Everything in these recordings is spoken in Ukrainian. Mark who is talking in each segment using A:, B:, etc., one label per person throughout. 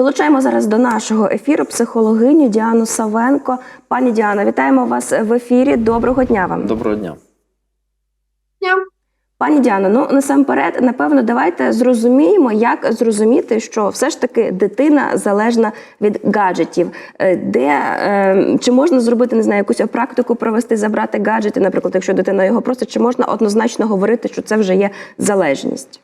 A: Долучаємо зараз до нашого ефіру психологиню Діану Савенко. Пані Діана, вітаємо вас в ефірі. Доброго дня вам.
B: Доброго дня.
A: Пані Діано, ну насамперед, напевно, давайте зрозуміємо, як зрозуміти, що все ж таки дитина залежна від гаджетів. Е, Де е, чи можна зробити не знаю, якусь практику провести, забрати гаджети, наприклад, якщо дитина його просить, чи можна однозначно говорити, що це вже є залежність?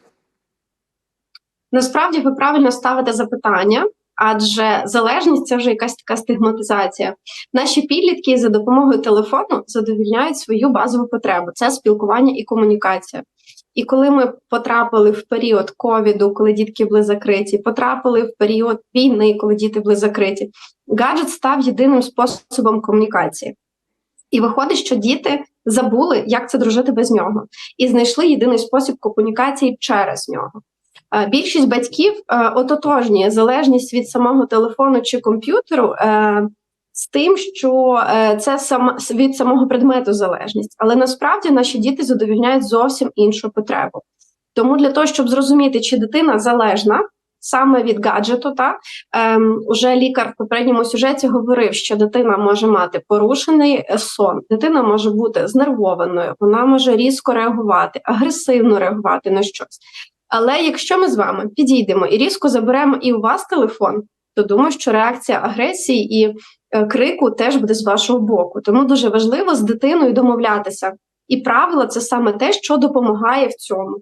C: Насправді ви правильно ставите запитання, адже залежність це вже якась така стигматизація. Наші підлітки за допомогою телефону задовільняють свою базову потребу це спілкування і комунікація. І коли ми потрапили в період ковіду, коли дітки були закриті, потрапили в період війни, коли діти були закриті, гаджет став єдиним способом комунікації. І виходить, що діти забули, як це дружити без нього, і знайшли єдиний спосіб комунікації через нього. Е, Більшість батьків е, ототожнює залежність від самого телефону чи комп'ютеру е, з тим, що це сама від самого предмету залежність, але насправді наші діти задовільняють зовсім іншу потребу. Тому для того, щоб зрозуміти, чи дитина залежна саме від гаджету, та ем, уже лікар в попередньому сюжеті говорив, що дитина може мати порушений сон, дитина може бути знервованою, вона може різко реагувати, агресивно реагувати на щось. Але якщо ми з вами підійдемо і різко заберемо і у вас телефон, то думаю, що реакція агресії і е, крику теж буде з вашого боку. Тому дуже важливо з дитиною домовлятися. І правила це саме те, що допомагає в цьому.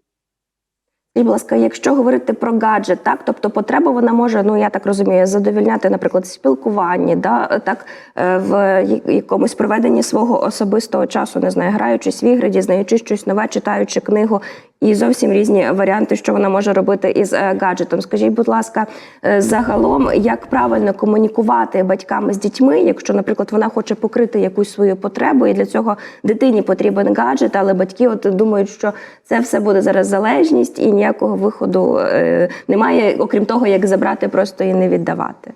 A: Будь ласка, якщо говорити про гаджет, так тобто потреба вона може, ну я так розумію, задовільняти, наприклад, спілкуванні, да так е, в якомусь проведенні свого особистого часу, не знаю, граючись в ігри, дізнаючись щось нове, читаючи книгу, і зовсім різні варіанти, що вона може робити із е, гаджетом. Скажіть, будь ласка, е, загалом, як правильно комунікувати батьками з дітьми, якщо, наприклад, вона хоче покрити якусь свою потребу, і для цього дитині потрібен гаджет, але батьки от думають, що це все буде зараз залежність і ніякого виходу е, немає, окрім того, як забрати просто і не віддавати.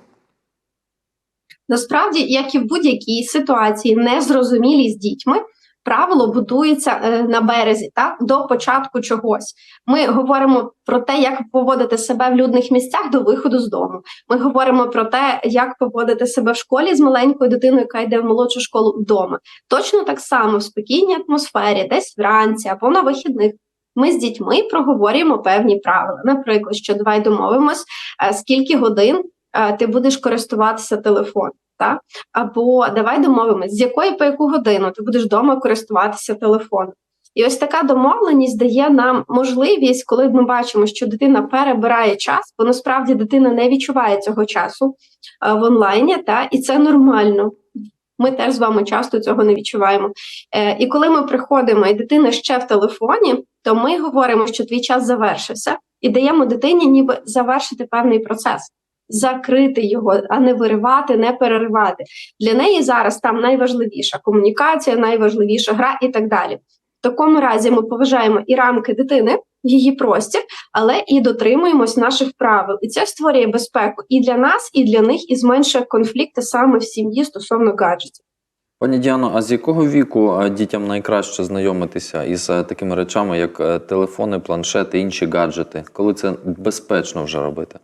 C: Насправді, як і в будь-якій ситуації, незрозумілій з дітьми, правило будується е, на березі, так до початку чогось. Ми говоримо про те, як поводити себе в людних місцях до виходу з дому. Ми говоримо про те, як поводити себе в школі з маленькою дитиною, яка йде в молодшу школу вдома. Точно так само в спокійній атмосфері, десь вранці або на вихідних. Ми з дітьми проговорюємо певні правила. Наприклад, що давай домовимось, е, скільки годин е, ти будеш користуватися телефоном. Так? Або давай домовимось, з якої по яку годину ти будеш вдома користуватися телефоном. І ось така домовленість дає нам можливість, коли ми бачимо, що дитина перебирає час, бо насправді дитина не відчуває цього часу е, в онлайні, та і це нормально. Ми теж з вами часто цього не відчуваємо. Е, і коли ми приходимо, і дитина ще в телефоні, то ми говоримо, що твій час завершився, і даємо дитині ніби завершити певний процес закрити його, а не виривати, не переривати. Для неї зараз там найважливіша комунікація, найважливіша гра і так далі. В такому разі ми поважаємо і рамки дитини, її простір, але і дотримуємось наших правил. І це створює безпеку і для нас, і для них, і зменшує конфлікти саме в сім'ї стосовно гаджетів.
B: Пані Діано, а з якого віку дітям найкраще знайомитися із е, такими речами, як е, телефони, планшети, інші гаджети, коли це безпечно вже робити?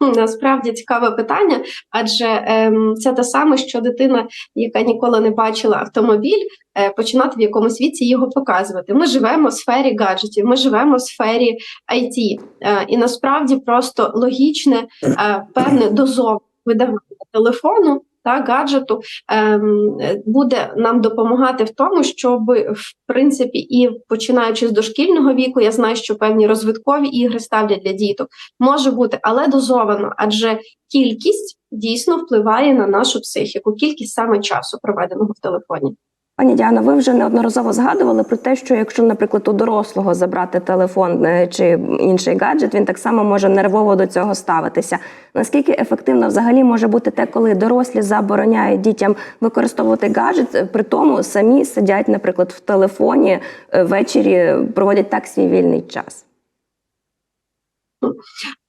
C: Насправді цікаве питання, адже ем, це те саме, що дитина, яка ніколи не бачила автомобіль, е, починати в якомусь віці його показувати. Ми живемо в сфері гаджетів, ми живемо в сфері IT. Е, і насправді просто логічне, е, певне дозов видавання телефону та гаджету ем, буде нам допомагати в тому, щоб в принципі і починаючи з дошкільного віку, я знаю, що певні розвиткові ігри ставлять для діток може бути, але дозовано, адже кількість дійсно впливає на нашу психіку, кількість саме часу проведеного в телефоні.
A: Пані Діано, ви вже неодноразово згадували про те, що якщо, наприклад, у дорослого забрати телефон е, чи інший гаджет, він так само може нервово до цього ставитися. Наскільки ефективно взагалі може бути те, коли дорослі забороняють дітям використовувати гаджет, е, при тому самі сидять, наприклад, в телефоні е, ввечері, проводять так свій вільний час?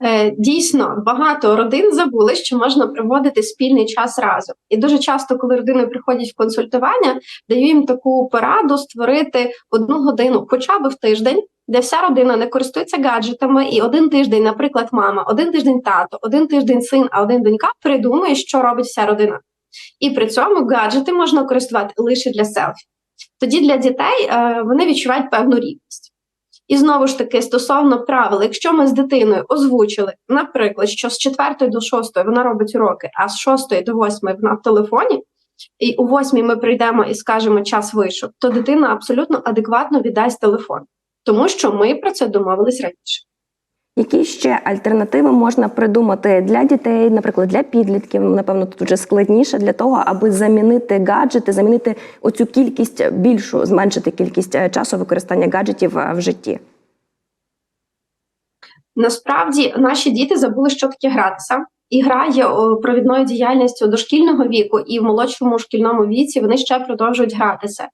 C: Е, Дійсно, багато родин забули, що можна проводити спільний час разом. І дуже часто, коли родини приходять в консультування, даю їм таку пораду створити одну годину, хоча б в тиждень, де вся родина не користується гаджетами, і один тиждень, наприклад, мама, один тиждень тато, один тиждень син, а один донька придумує, що робить вся родина. І при цьому гаджети можна користувати лише для селфі. Тоді для дітей е, вони відчувають певну рівність. І знову ж таки, стосовно правил, якщо ми з дитиною озвучили, наприклад, що з 4 до 6 вона робить уроки, а з 6 до 8 вона в телефоні, і у 8 ми прийдемо і скажемо час вийшов, то дитина абсолютно адекватно віддасть телефон, тому що ми про це домовились раніше.
A: Які ще альтернативи можна придумати для дітей, наприклад, для підлітків? Напевно, тут вже складніше для того, аби замінити гаджети, замінити оцю кількість більшу, зменшити кількість е, часу використання гаджетів е, в житті.
C: Насправді наші діти забули, що таке гратися. І гра є о, провідною діяльністю дошкільного віку, і в молодшому шкільному віці вони ще продовжують гратися,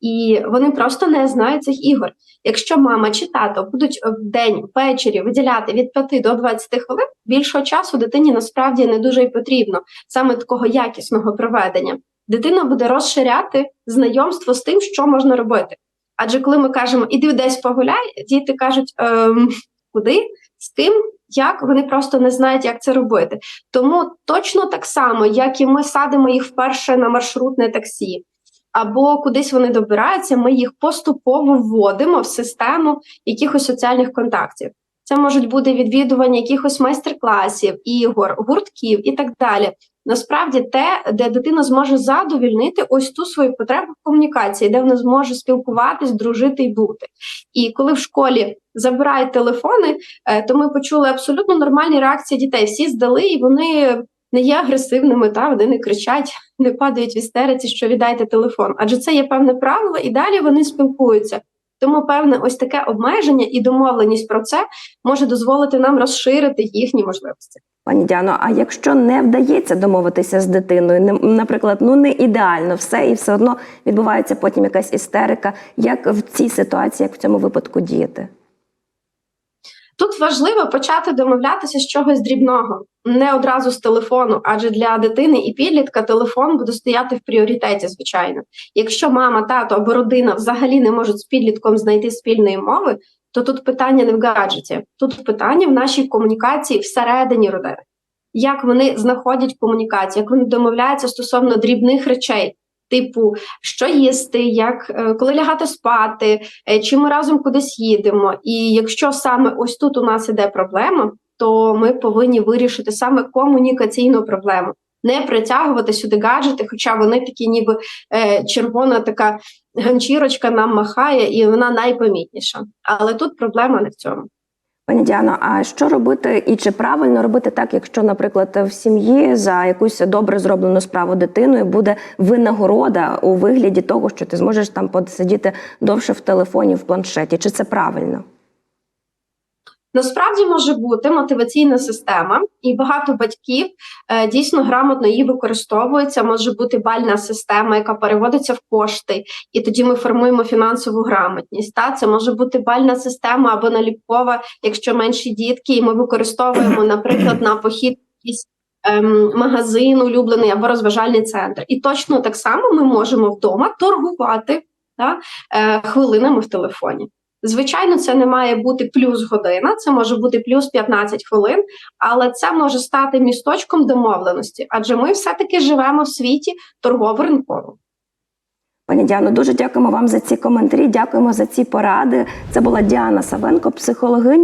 C: і вони просто не знають цих ігор. Якщо мама чи тато будуть в день ввечері виділяти від 5 до 20 хвилин, більшого часу дитині насправді не дуже й потрібно саме такого якісного проведення. Дитина буде розширяти знайомство з тим, що можна робити. Адже коли ми кажемо іди десь погуляй, діти кажуть ем, куди, з ким, як вони просто не знають, як це робити. Тому точно так само, як і ми садимо їх вперше на маршрутне таксі, або кудись вони добираються, ми їх поступово вводимо в систему якихось соціальних контактів. Це можуть бути відвідування якихось майстер-класів, ігор, гуртків і так далі. Насправді, те, де дитина зможе задовільнити ось ту свою потребу в комунікації, де вона зможе спілкуватись, дружити і бути. І коли в школі забирають телефони, е, то ми почули абсолютно нормальні реакції дітей. Всі здали, і вони не є агресивними, та вони не кричать, не падають в істериці, що віддайте телефон. Адже це є певне правило, і далі вони спілкуються. Тому певне ось таке обмеження і домовленість про це може дозволити нам розширити їхні можливості.
A: Пані Діано, а якщо не вдається домовитися з дитиною, не- наприклад, ну не ідеально все, і все одно відбувається потім якась істерика, як в цій ситуації, як в цьому випадку діяти?
C: Тут важливо почати домовлятися з чогось дрібного, не одразу з телефону, адже для дитини і підлітка телефон буде стояти в пріоритеті, звичайно. Якщо мама, тато або родина взагалі не можуть з підлітком знайти спільної мови, то тут питання не в гаджеті, тут питання в нашій комунікації всередині родини. Як вони знаходять комунікацію, як вони домовляються стосовно дрібних речей, типу, що їсти, як е, коли лягати спати, е, чи ми разом кудись їдемо. І якщо саме ось тут у нас іде проблема, то ми повинні вирішити саме комунікаційну проблему. Не притягувати сюди гаджети, хоча вони такі, ніби е, червона така ганчірочка нам махає, і вона найпомітніша. Але тут проблема не в цьому.
A: Пані Діано, а що робити і чи правильно робити так, якщо, наприклад, в сім'ї за якусь добре зроблену справу дитиною буде винагорода у вигляді того, що ти зможеш там посидіти довше в телефоні, в планшеті? Чи це правильно?
C: Насправді може бути мотиваційна система, і багато батьків е, дійсно грамотно її використовують. Це може бути бальна система, яка переводиться в кошти, і тоді ми формуємо фінансову грамотність. Та це може бути бальна система або наліпкова, якщо менші дітки, і ми використовуємо, наприклад, на похід якийсь ем, магазин улюблений або розважальний центр. І точно так само ми можемо вдома торгувати та, е, хвилинами в телефоні. Звичайно, це не має бути плюс година, це може бути плюс 15 хвилин, але це може стати місточком домовленості, адже ми все-таки живемо в світі торгово-ринковому.
A: Пані Діано, дуже дякуємо вам за ці коментарі. Дякуємо за ці поради. Це була Діана Савенко, психологиня.